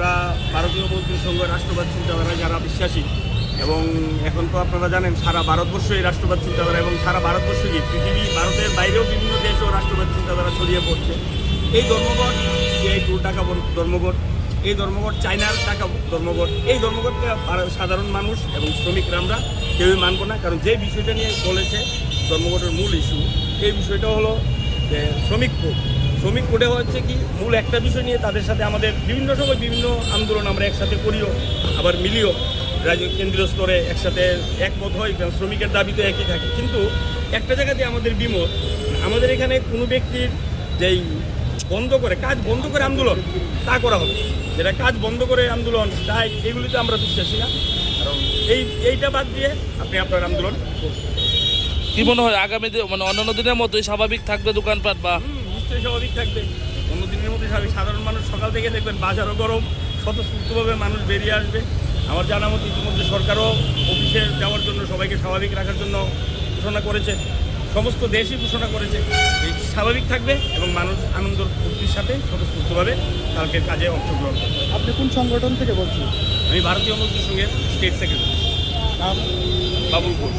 আমরা ভারতীয় সংঘ রাষ্ট্রবাদ চিন্তাধারায় যারা বিশ্বাসী, এবং এখন তো আপনারা জানেন সারা ভারতবর্ষ এই রাষ্ট্রবাদ চিন্তাধারা এবং সারা ভারতবর্ষ কি পৃথিবী, ভারতের বাইরেও বিভিন্ন দেশেও রাষ্ট্রবাদ চিন্তাধারা ছড়িয়ে পড়ছে। এই ধর্মঘট, সিআই টু টাকা ধর্মঘট, এই ধর্মঘট, চায়নার টাকা ধর্মঘট, এই ধর্মঘটকে সাধারণ মানুষ এবং শ্রমিকরা আমরা কেউই মানব না। কারণ যে বিষয়টা নিয়ে বলেছে, ধর্মঘটের মূল ইস্যু এই বিষয়টা হলো যে শ্রমিক শ্রমিক কোডে হচ্ছে কি মূল একটা বিষয় নিয়ে তাদের সাথে আমাদের বিভিন্ন সময় বিভিন্ন আন্দোলন আমরা একসাথে করিও আবার মিলিও। রাজ্য কেন্দ্রীয় স্তরে একসাথে একমত হয় কারণ শ্রমিকের দাবি তো একই থাকে। কিন্তু একটা জায়গাতে আমাদের বিমত আমাদের এখানে কোনো ব্যক্তির যেই বন্ধ করে কাজ বন্ধ করে আন্দোলন তা করা হবে। যেটা কাজ বন্ধ করে আন্দোলন তাই এগুলিতে আমরা বিশ্বাসী না। কারণ এই এইটা বাদ দিয়ে আপনি আপনার আন্দোলন। কি মনে হয় আগামী দিন মানে অন্যান্য দিনের মতোই স্বাভাবিক থাকবে দোকানপাট বা নিশ্চয়ই স্বাভাবিক থাকবে। অন্য দিনের মধ্যে স্বাভাবিক। সাধারণ মানুষ সকাল থেকে দেখবেন বাজারও গরম স্বতঃস্ফূর্তভাবে মানুষ বেরিয়ে আসবে। আমার জানা মতো ইতিমধ্যে সরকারও অফিসে যাওয়ার জন্য সবাইকে স্বাভাবিক রাখার জন্য ঘোষণা করেছে। সমস্ত দেশই ঘোষণা করেছে। স্বাভাবিক থাকবে এবং মানুষ আনন্দ ফুর্তির সাথে স্বতঃস্ফূর্তভাবে কালকের কাজে অংশগ্রহণ করবে। আপনি কোন সংগঠন থেকে বলছেন? আমি ভারতীয় মজদুর সঙ্গে স্টেট সেক্রেটারি বাবুল ঘোষ।